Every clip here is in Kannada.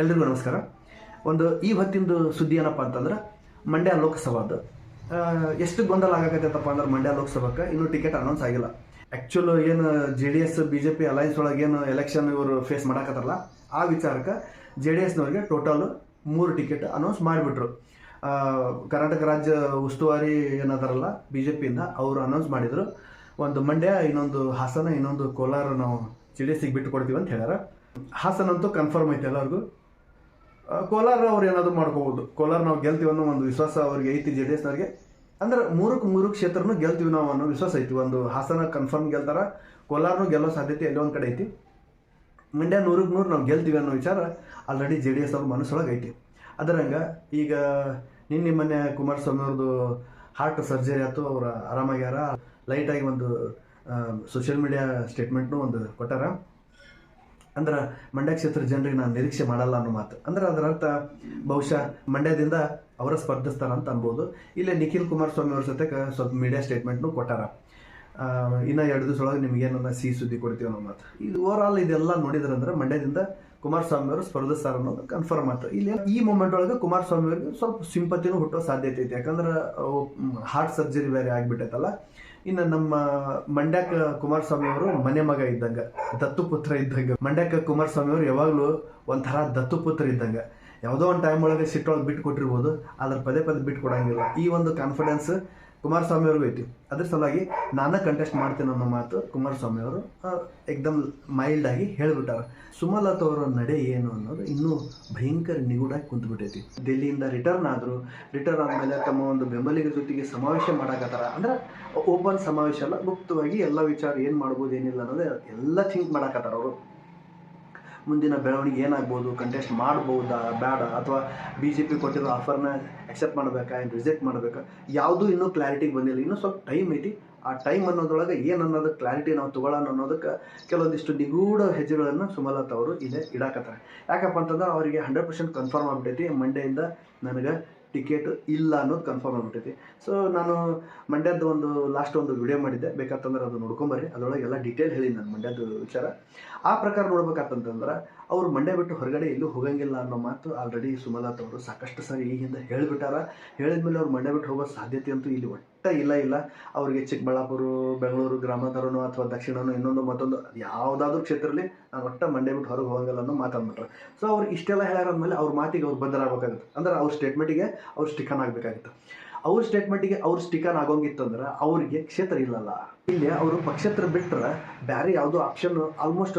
ಎಲ್ರಿಗೂ ನಮಸ್ಕಾರ. ಒಂದು ಈ ಹೊತ್ತಿಂದು ಸುದ್ದಿ ಏನಪ್ಪ ಅಂತಂದ್ರೆ ಮಂಡ್ಯ ಲೋಕಸಭಾದ ಆ, ಎಷ್ಟು ಗೊಂದಲ ಆಗಕತ್ತಪ್ಪ ಅಂದ್ರೆ ಮಂಡ್ಯ ಲೋಕಸಭಾಕ್ಕೆ ಇನ್ನೂ ಟಿಕೆಟ್ ಅನೌನ್ಸ್ ಆಗಿಲ್ಲ. ಆ್ಯಕ್ಚುಲ್ ಏನು J D S B J P alliance ಒಳಗೆ ಎಲೆಕ್ಷನ್ ಇವರು ಫೇಸ್ ಮಾಡಕತ್ತಾರಲ್ಲ ಆ ವಿಚಾರಕ್ಕೆ ಜೆ ಡಿ ಎಸ್ನವ್ರಿಗೆ ಟೋಟಲ್ ಮೂರು ಟಿಕೆಟ್ ಅನೌನ್ಸ್ ಮಾಡಿಬಿಟ್ರು. ಕರ್ನಾಟಕ ರಾಜ್ಯ ಉಸ್ತುವಾರಿ ಏನದಾರಲ್ಲ ಬಿ ಜೆ ಪಿಯಿಂದ ಅವರು ಅನೌನ್ಸ್ ಮಾಡಿದರು. ಒಂದು ಮಂಡ್ಯ ಇನ್ನೊಂದು ಹಾಸನ ಇನ್ನೊಂದು ಕೋಲಾರ ನಾವು ಜೆ ಡಿ ಎಸ್ಸಿಗೆ ಬಿಟ್ಟು ಕೊಡ್ತೀವಿ ಅಂತ ಹೇಳ್ಯಾರ. ಹಾಸನ ಅಂತೂ ಕನ್ಫರ್ಮ್ ಐತೆ ಎಲ್ಲರಿಗೂ. ಕೋಲಾರ ಅವ್ರು ಏನಾದರೂ ಮಾಡ್ಕೋಬಹುದು ಕೋಲಾರ ನಾವು ಗೆಲ್ತೀವಿ ಅನ್ನೋ ಒಂದು ವಿಶ್ವಾಸ ಅವ್ರಿಗೆ ಐತಿ ಜೆ ಡಿ ಎಸ್ನವ್ರಿಗೆ ಅಂದ್ರೆ ಮೂರಕ್ಕೆ ಮೂರು ಕ್ಷೇತ್ರನು ಗೆಲ್ತೀವಿ ನಾವು ಅನ್ನೋ ವಿಶ್ವಾಸ ಐತಿ. ಒಂದು ಹಾಸನ ಕನ್ಫರ್ಮ್ ಗೆಲ್ತಾರ, ಕೋಲಾರನು ಗೆಲ್ಲೋ ಸಾಧ್ಯತೆ ಎಲ್ಲೋ ಒಂದು ಕಡೆ ಐತಿ. ಮಂಡ್ಯ ನೂರಕ್ಕೆ ನೂರು ನಾವು ಗೆಲ್ತೀವಿ ಅನ್ನೋ ವಿಚಾರ ಆಲ್ರೆಡಿ ಜೆ ಡಿ ಎಸ್ ಅವ್ರ ಮನಸ್ಸೊಳಗೆ ಐತಿ. ಅದರಂಗ ಈಗ ನಿನ್ನೆ ಮೊನ್ನೆ ಕುಮಾರಸ್ವಾಮಿ ಅವ್ರದ್ದು ಹಾರ್ಟ್ ಸರ್ಜರಿ ಆಯ್ತು, ಅವ್ರ ಆರಾಮಾಗ್ಯಾರ. ಲೈಟಾಗಿ ಒಂದು ಸೋಷಿಯಲ್ ಮೀಡಿಯಾ ಸ್ಟೇಟ್ಮೆಂಟ್ನು ಒಂದು ಕೊಟ್ಟಾರ. ಅಂದ್ರೆ ಮಂಡ್ಯ ಕ್ಷೇತ್ರ ಜನರಿಗೆ ನಾನು ನಿರೀಕ್ಷೆ ಮಾಡಲ್ಲ ಅನ್ನೋ ಮಾತು. ಅಂದ್ರೆ ಅದರ ಅರ್ಥ ಬಹುಶಃ ಮಂಡ್ಯದಿಂದ ಅವರ ಸ್ಪರ್ಧಿಸ್ತಾರ ಅಂತ ಅನ್ಬೋದು. ಇಲ್ಲೇ ನಿಖಿಲ್ ಕುಮಾರಸ್ವಾಮಿ ಅವ್ರ ಜೊತೆ ಸ್ವಲ್ಪ ಮೀಡಿಯಾ ಸ್ಟೇಟ್ಮೆಂಟ್ನು ಕೊಟ್ಟಾರ. ಇನ್ನು ಎರಡು ದಿವಸ ಒಳಗೆ ನಿಮಗೇನನ್ನ ಸಿ ಸುದ್ದಿ ಕೊಡ್ತೀವಿ ಅನ್ನೋ ಮಾತು. ಇದು ಓವರ್ ಆಲ್ ಇದೆಲ್ಲ ನೋಡಿದ್ರಂದ್ರೆ ಮಂಡ್ಯದಿಂದ ಕುಮಾರಸ್ವಾಮಿ ಅವರು ಸ್ಪರ್ಧಿಸ್ತಾರ ಅನ್ನೋದು ಕನ್ಫರ್ಮ್ ಆಯ್ತು ಇಲ್ಲಿ ಈ ಮೂಮೆಂಟ್ ಒಳಗೆ ಕುಮಾರಸ್ವಾಮಿ ಅವರಿಗೆ ಸ್ವಲ್ಪ ಸಿಂಪತಿನೂ ಹುಟ್ಟೋ ಸಾಧ್ಯತೆ ಐತೆ. ಯಾಕಂದ್ರೆ ಹಾರ್ಟ್ ಸರ್ಜರಿ ಬೇರೆ ಆಗ್ಬಿಟ್ಟೈತಲ್ಲ. ಇನ್ನು ನಮ್ಮ ಮಂಡ್ಯಕ ಕುಮಾರಸ್ವಾಮಿ ಅವರು ಮನೆ ಮಗ ಇದ್ದಂಗ, ದತ್ತುಪುತ್ರ ಇದ್ದಂಗ. ಮಂಡ್ಯಕ ಕುಮಾರಸ್ವಾಮಿ ಅವರು ಯಾವಾಗಲೂ ಒಂಥರ ದತ್ತುಪುತ್ರ ಇದ್ದಂಗ. ಯಾವುದೋ ಒಂದು ಟೈಮ್ ಒಳಗೆ ಸಿಟ್ಟೊಳಗೆ ಬಿಟ್ಟು ಕೊಟ್ಟಿರ್ಬೋದು, ಆದ್ರೆ ಪದೇ ಪದೇ ಬಿಟ್ಟು ಕೊಡಂಗಿಲ್ಲ. ಈ ಒಂದು ಕಾನ್ಫಿಡೆನ್ಸ್ ಕುಮಾರಸ್ವಾಮಿ ಅವ್ರಿಗೂ ಐತಿ. ಅದ್ರ ಸಲುವಾಗಿ ನಾನು ಕಂಟೆಸ್ಟ್ ಮಾಡ್ತೇನೆ ಅನ್ನೋ ಮಾತು ಕುಮಾರಸ್ವಾಮಿ ಅವರು ಏಕ್ದಮ್ ಮೈಲ್ಡ್ ಆಗಿ ಹೇಳ್ಬಿಟ್ಟಾರ. ಸುಮಲತಾ ಅವರ ನಡೆ ಏನು ಅನ್ನೋದು ಇನ್ನೂ ಭಯಂಕರ ನಿಗೂಢಾಗಿ ಕುಂತ್ಬಿಟ್ಟೈತಿ. ಡೆಲ್ಲಿಯಿಂದ ರಿಟರ್ನ್ ಆದ್ರು ರಿಟರ್ನ್ ಆದಮೇಲೆ ತಮ್ಮ ಒಂದು ಬೆಂಬಲಿಗರ ಜೊತೆಗೆ ಸಮಾವೇಶ ಮಾಡಾಕತ್ತಾರ. ಅಂದ್ರೆ ಓಪನ್ ಸಮಾವೇಶ ಅಲ್ಲ, ಗುಪ್ತವಾಗಿ ಎಲ್ಲ ವಿಚಾರ ಏನು ಮಾಡ್ಬೋದು ಏನಿಲ್ಲ ಅನ್ನೋದೇ ಎಲ್ಲ ಥಿಂಕ್ ಮಾಡಾಕತ್ತಾರ ಅವರು. ಮುಂದಿನ ಬೆಳವಣಿಗೆ ಏನಾಗ್ಬೋದು ಕಂಟೆಸ್ಟ್ ಮಾಡ್ಬೋದಾ, ಬೇಡ, ಅಥವಾ ಬಿ ಜೆ ಪಿ ಕೊಟ್ಟಿರೋ ಆಫರ್ನ ಅಕ್ಸೆಪ್ಟ್ ಮಾಡಬೇಕಾ, ಏನು ರಿಜೆಕ್ಟ್ ಮಾಡಬೇಕಾ, ಯಾವುದೂ ಇನ್ನೂ ಕ್ಲಾರಿಟಿಗೆ ಬಂದಿಲ್ಲ. ಇನ್ನೂ ಸ್ವಲ್ಪ ಟೈಮ್ ಐತಿ. ಆ ಟೈಮ್ ಅನ್ನೋದ್ರೊಳಗೆ ಏನು ಅನ್ನೋದು ಕ್ಲಾರಿಟಿ ನಾವು ತಗೊಳ್ಳೋಣ ಅನ್ನೋದಕ್ಕೆ ಕೆಲವೊಂದಿಷ್ಟು ನಿಗೂಢ ಹೆಜ್ಜೆಗಳನ್ನು ಸುಮಲತಾ ಅವರು ಇಲ್ಲೇ ಇಡಾಕತ್ತಾರೆ. ಯಾಕಪ್ಪ ಅಂತಂದ್ರೆ ಅವರಿಗೆ ಹಂಡ್ರೆಡ್ ಪರ್ಸೆಂಟ್ ಕನ್ಫರ್ಮ್ ಆಗ್ಬಿಟ್ಟೈತಿ ಮಂಡೆಯಿಂದ ನನಗೆ ಟಿಕೆಟ್ ಇಲ್ಲ ಅನ್ನೋದು ಕನ್ಫರ್ಮ್ ಆಗ್ಬಿಟ್ಟೈತಿ ಸೊ ನಾನು ಮಂಡ್ಯದ ಒಂದು ಲಾಸ್ಟ್ ಒಂದು ವಿಡಿಯೋ ಮಾಡಿದ್ದೆ. ಬೇಕಾತಂದ್ರೆ ಅದು ನೋಡ್ಕೊಂಬರ್ರಿ. ಅದರೊಳಗೆ ಎಲ್ಲ ಡೀಟೇಲ್ ಹೇಳಿ ನಾನು ಮಂಡ್ಯದ ವಿಚಾರ. ಆ ಪ್ರಕಾರ ನೋಡ್ಬೇಕಂತಂದ್ರೆ ಅವ್ರು ಮಂಡ್ಯ ಬಿಟ್ಟು ಹೊರಗಡೆ ಎಲ್ಲೂ ಹೋಗಂಗಿಲ್ಲ ಅನ್ನೋ ಮಾತು ಆಲ್ರೆಡಿ ಸುಮಲತಾ ಅವರು ಸಾಕಷ್ಟು ಸಾರಿ ಈ ಹಿಂದೆ ಹೇಳಿಬಿಟ್ಟಾರ. ಹೇಳಿದ್ಮೇಲೆ ಅವ್ರು ಮಂಡ್ಯ ಬಿಟ್ಟು ಹೋಗೋ ಸಾಧ್ಯತೆ ಅಂತೂ ಇಲ್ಲಿ ಒಟ್ಟ ಇಲ್ಲ ಇಲ್ಲ. ಅವರಿಗೆ ಚಿಕ್ಕಬಳ್ಳಾಪುರ, ಬೆಂಗಳೂರು ಗ್ರಾಮಾಂತರನೋ ಅಥವಾ ದಕ್ಷಿಣನೋ ಇನ್ನೊಂದು ಮತ್ತೊಂದು ಯಾವುದಾದ್ರೂ ಕ್ಷೇತ್ರದಲ್ಲಿ ನಾನು ಒಟ್ಟ ಮಂಡ್ಯ ಬಿಟ್ಟು ಹೊರಗೆ ಹೋಗಂಗಿಲ್ಲ ಅನ್ನೋ ಮಾತಾಡ್ಬಿಟ್ರೆ ಸೊ ಅವ್ರು ಇಷ್ಟೆಲ್ಲ ಹೇಳ್ಯಾರಂದ್ಮೇಲೆ ಅವ್ರ ಮಾತಿಗೆ ಅವ್ರು ಬದಲಾಗಬೇಕಾಗುತ್ತೆ ಅಂದ್ರೆ ಅವ್ರ ಸ್ಟೇಟ್ಮೆಂಟಿಗೆ ಅವ್ರು ಸ್ಟಿಕನ್ ಆಗಬೇಕಾಗಿತ್ತು. ಅವ್ರ ಸ್ಟೇಟ್ಮೆಂಟಿಗೆ ಅವ್ರು ಸ್ಟಿಕನ್ ಆಗೋಂಗಿತ್ತಂದ್ರೆ ಅವ್ರಿಗೆ ಕ್ಷೇತ್ರ ಇಲ್ಲಲ್ಲ. ಇಲ್ಲಿ ಅವರು ಪಕ್ಷೇತರ ಬಿಟ್ಟರೆ ಬೇರೆ ಯಾವುದೋ ಆಪ್ಷನ್ ಆಲ್ಮೋಸ್ಟ್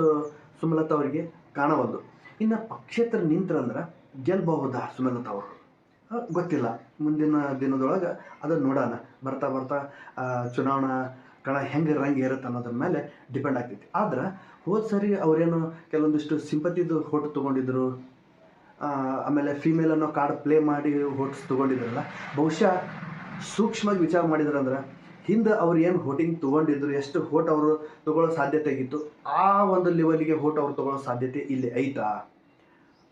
ಸುಮಲತಾ ಅವರಿಗೆ ಕಾಣವಲ್ದು ಇನ್ನು ಪಕ್ಷೇತರ ನಿಂತ್ರಂದ್ರೆ ಗೆಲ್ಬಹುದಾ ಸುಮಲತಾ ಅವರು ಗೊತ್ತಿಲ್ಲ. ಮುಂದಿನ ದಿನದೊಳಗೆ ಅದನ್ನು ನೋಡೋಣ. ಬರ್ತಾ ಬರ್ತಾ ಚುನಾವಣಾ ಕಣ ಹೆಂಗೆ ರಂಗೆ ಇರುತ್ತೆ ಅನ್ನೋದ್ರ ಮೇಲೆ ಡಿಪೆಂಡ್ ಆಗ್ತೈತಿ. ಆದ್ರೆ ಹೋದ ಸರಿ ಅವರೇನು ಕೆಲವೊಂದಿಷ್ಟು ಸಿಂಪತಿದು ಹೋಟ್ ತೊಗೊಂಡಿದ್ರು ಆಮೇಲೆ ಫೀಮೇಲ್ ಅನ್ನೋ ಕಾರ್ಡ್ ಪ್ಲೇ ಮಾಡಿ ಹೋಟ್ಸ್ ತೊಗೊಂಡಿದ್ರಲ್ಲ, ಬಹುಶಃ ಸೂಕ್ಷ್ಮವಾಗಿ ವಿಚಾರ ಮಾಡಿದ್ರಂದ್ರೆ ಹಿಂದೆ ಅವ್ರು ಏನು ಹೋಟಿಂಗ್ ತೊಗೊಂಡಿದ್ರು, ಎಷ್ಟು ಹೋಟ್ ಅವರು ತಗೊಳ್ಳೋ ಸಾಧ್ಯತೆ ಆಗಿತ್ತು ಆ ಒಂದು ಲೆವೆಲ್ಗೆ ಹೋಟ್ ಅವ್ರು ತಗೊಳ್ಳೋ ಸಾಧ್ಯತೆ ಇಲ್ಲಿ ಐತಾ?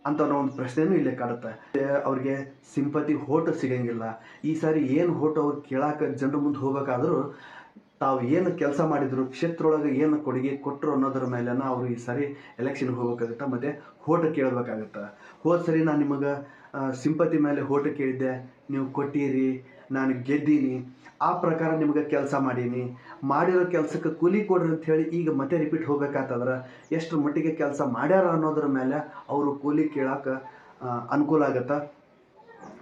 ಅಂತ ಅನ್ನೋ ಒಂದು ಪ್ರಶ್ನೆನೂ ಇಲ್ಲೇ ಕಾಡುತ್ತೆ. ಅವ್ರಿಗೆ ಸಿಂಪತಿ ಹೋಟ್ ಸಿಗಂಗಿಲ್ಲ. ಈ ಸಾರಿ ಏನು ಹೋಟ್ ಅವ್ರು ಕೇಳಾಕ ಜನರ ಮುಂದೆ ಹೋಗಬೇಕಾದ್ರೂ, ತಾವು ಏನು ಕೆಲಸ ಮಾಡಿದ್ರು, ಕ್ಷೇತ್ರೊಳಗೆ ಏನು ಕೊಡುಗೆ ಕೊಟ್ಟರು ಅನ್ನೋದ್ರ ಮೇಲೆನ ಅವರು ಈ ಸಾರಿ ಎಲೆಕ್ಷನ್ಗೆ ಹೋಗ್ಬೇಕಾಗುತ್ತೆ, ಮತ್ತು ಹೋಟ ಕೇಳಬೇಕಾಗುತ್ತೆ. ಹೋದ ಸರಿ ನಾನು ನಿಮಗೆ ಸಿಂಪತಿ ಮೇಲೆ ಹೋಟ ಕೇಳಿದ್ದೆ. ನೀವು ಕೊಟ್ಟಿರಿ ನಾನು ಗೆದ್ದೀನಿ, ಆ ಪ್ರಕಾರ ನಿಮಗೆ ಕೆಲಸ ಮಾಡೀನಿ. ಮಾಡಿರೋ ಕೆಲಸಕ್ಕೆ ಕೂಲಿ ಕೊಡ್ರಿ ಅಂತ ಹೇಳಿ ಈಗ ಮತ್ತೆ ರಿಪೀಟ್ ಹೋಗ್ಬೇಕಾತಂದ್ರೆ ಎಷ್ಟು ಮಟ್ಟಿಗೆ ಕೆಲಸ ಮಾಡ್ಯಾರ ಅನ್ನೋದ್ರ ಮೇಲೆ ಅವರು ಕೂಲಿ ಕೇಳಕ್ಕೆ ಅನುಕೂಲ ಆಗತ್ತೆ.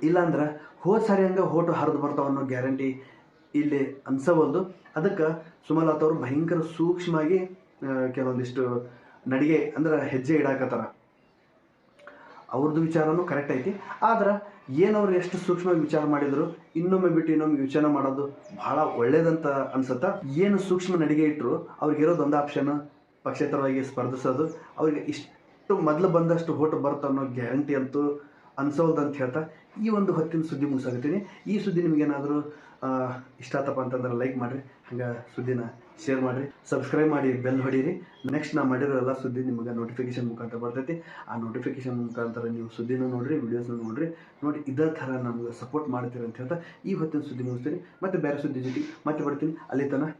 ಇಲ್ಲಾಂದ್ರೆ ಹೋದ ಸರಿ ಹಂಗೆ ಹೋಟು ಹರಿದು ಬರ್ತಾವ ಅನ್ನೋ ಗ್ಯಾರಂಟಿ ಇಲ್ಲಿ ಅನ್ಸವಲ್ದು ಅದಕ್ಕೆ ಸುಮಲತಾ ಅವರು ಭಯಂಕರ ಸೂಕ್ಷ್ಮವಾಗಿ ಕೆಲವೊಂದಿಷ್ಟು ನಡಿಗೆ ಅಂದ್ರೆ ಹೆಜ್ಜೆ ಇಡಾಕತ್ತಾರ. ಅವ್ರದ್ದು ವಿಚಾರನೂ ಕರೆಕ್ಟ್ ಐತಿ. ಆದ್ರೆ ಏನವ್ರು ಎಷ್ಟು ಸೂಕ್ಷ್ಮ ವಿಚಾರ ಮಾಡಿದ್ರು, ಇನ್ನೊಮ್ಮೆ ಬಿಟ್ಟು ಇನ್ನೊಮ್ಮೆ ವಿಚಾರ ಮಾಡೋದು ಬಹಳ ಒಳ್ಳೇದಂತ ಅನ್ಸುತ್ತ. ಏನು ಸೂಕ್ಷ್ಮ ನಡಿಗೆ ಇಟ್ಟರು ಅವ್ರಿಗಿರೋದು ಒಂದು ಆಪ್ಷನ್ ಪಕ್ಷೇತರವಾಗಿ ಸ್ಪರ್ಧಿಸೋದು, ಅವ್ರಿಗೆ ಇಷ್ಟು ಮೊದಲು ಬಂದಷ್ಟು ಓಟ್ ಬರುತ್ತೆ ಅನ್ನೋ ಗ್ಯಾರಂಟಿ ಅಂತೂ ಅನ್ಸೋದು ಅಂತ ಹೇಳ್ತಾ ಈ ಒಂದು ಹೊತ್ತಿನ ಸುದ್ದಿ ಮುಗಿಸಾಗುತ್ತೀನಿ ಈ ಸುದ್ದಿ ನಿಮಗೇನಾದರೂ ಇಷ್ಟ ಆತಪ್ಪ ಅಂತಂದ್ರೆ ಲೈಕ್ ಮಾಡಿರಿ. ಹಂಗೆ ಸುದ್ದಿನ ಶೇರ್ ಮಾಡಿರಿ ಸಬ್ಸ್ಕ್ರೈಬ್ ಮಾಡಿ ಬೆಲ್ ಹೊಡೀರಿ. ನೆಕ್ಸ್ಟ್ ನಾವು ಮಾಡಿರೋ ಎಲ್ಲ ಸುದ್ದಿ ನಿಮಗೆ ನೋಟಿಫಿಕೇಶನ್ ಮುಖಾಂತರ ಬರ್ತೈತಿ. ಆ ನೋಟಿಫಿಕೇಶನ್ ಮುಖಾಂತರ ನೀವು ಸುದ್ದಿನ ನೋಡಿರಿ ವಿಡಿಯೋಸ್ನ ನೋಡಿರಿ. ನೋಡಿ, ಇದೇ ಥರ ನಮ್ಗೆ ಸಪೋರ್ಟ್ ಮಾಡ್ತೀರಿ ಅಂತ ಹೇಳ್ತಾ ಈ ಹೊತ್ತಿನ ಸುದ್ದಿ ಮುಗಿಸ್ತೀನಿ. ಮತ್ತು ಬೇರೆ ಸುದ್ದಿ ಜೊತೆ ಮತ್ತೆ ಬರ್ತೀನಿ. ಅಲ್ಲಿ ತನಕ